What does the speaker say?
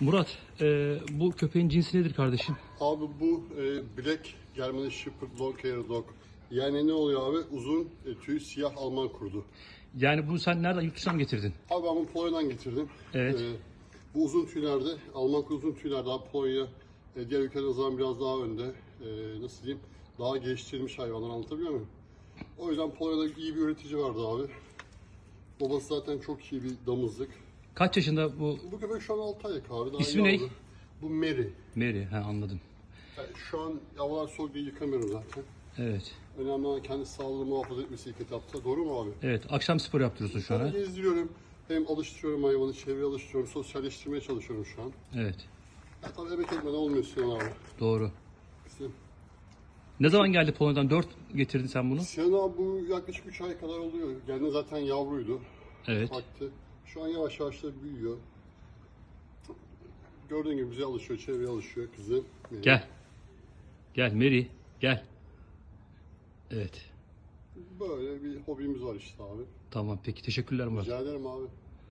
Murat, e, bu köpeğin cinsi nedir kardeşim? Abi bu e, Black German Shepherd Long Hair Dog. Yani ne oluyor abi? Uzun e, tüy siyah Alman kurdu. Yani bunu sen nereden yurt dışından getirdin? Abi ben bunu Polonya'dan getirdim. Evet. E, bu uzun tüylerde, Alman kurdu uzun tüylerde abi Polonya e, diğer ülkeler zaman biraz daha önde. E, nasıl diyeyim? Daha geliştirilmiş hayvanlar anlatabiliyor muyum? O yüzden Polonya'da iyi bir üretici vardı abi. Babası zaten çok iyi bir damızlık. Kaç yaşında bu Bu köpek şu an 6 aylık abi. Daha İsmi ne? Bu Mary. Mary? Ha, anladım. Yani şu an yavrular soğuk diye yıkamıyorum zaten. Evet. Önemli olan kendi sağlığını muhafaza etmesi ilk etapta. Doğru mu abi? Evet, akşam spor yaptırıyorsun şu an. Ben ha? gezdiriyorum. Hem alıştırıyorum hayvanı, çevreye alıştırıyorum, sosyalleştirmeye çalışıyorum şu an. Evet, Ya tabii emek etmeden olmuyor Sinan abi. doğru. Bizim- Ne zaman geldi Polonya'dan? 4 getirdin sen bunu? Sinan abi bu yaklaşık 3 ay kadar oluyor. Geldiğinde zaten yavruydu. Evet. Baktı. Şu an yavaş yavaş da büyüyor. Gördüğün gibi bize alışıyor, çevreye alışıyor kızım. Gel. Gel Mary, gel. Evet. Böyle bir hobimiz var işte abi. Tamam, peki teşekkürler Murat. Rica ederim abi.